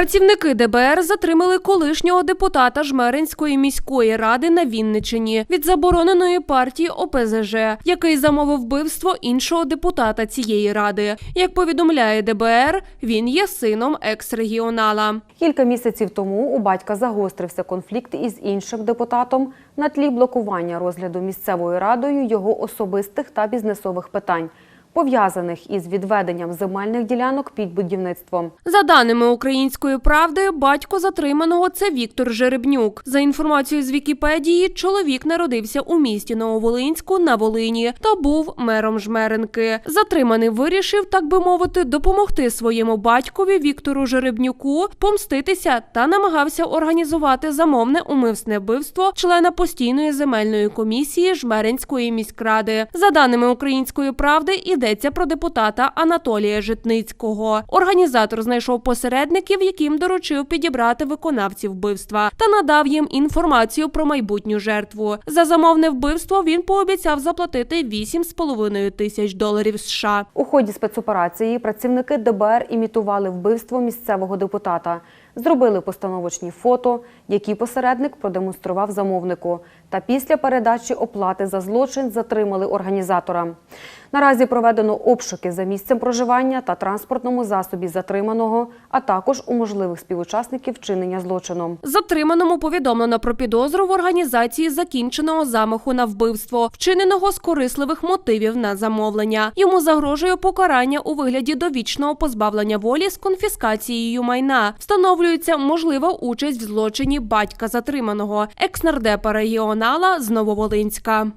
Працівники ДБР затримали колишнього депутата Жмеринської міської ради на Вінничині від забороненої партії ОПЗЖ, який замовив вбивство іншого депутата цієї ради. Як повідомляє ДБР, він є сином екс-регіонала. Кілька місяців тому у батька загострився конфлікт із іншим депутатом на тлі блокування розгляду місцевою радою його особистих та бізнесових питань, пов'язаних із відведенням земельних ділянок під будівництвом. За даними української правди, батько затриманого це Віктор Жеребнюк. За інформацією з Вікіпедії, чоловік народився у місті Нововолинську на Волині та був мером Жмеренки. Затриманий вирішив, так би мовити, допомогти своєму батькові Віктору Жеребнюку помститися та намагався організувати замовне умисне вбивство члена постійної земельної комісії Жмеринської міськради. За даними української правди, йдеться про депутата Анатолія Житницького. Організатор знайшов посередників, яким доручив підібрати виконавців вбивства та надав їм інформацію про майбутню жертву. За замовне вбивство він пообіцяв заплатити 8,5 тисяч доларів США. У ході спецоперації працівники ДБР імітували вбивство місцевого депутата, зробили постановочні фото, які посередник продемонстрував замовнику. Та після передачі оплати за злочин затримали організатора. Наразі проведено обшуки за місцем проживання та транспортному засобі затриманого, а також у можливих співучасників вчинення злочину. Затриманому повідомлено про підозру в організації закінченого замаху на вбивство, вчиненого з корисливих мотивів на замовлення. Йому загрожує покарання у вигляді довічного позбавлення волі з конфіскацією майна. Встановлюється можлива участь в злочині батька затриманого, екс-нардепа регіонала з Нововолинська.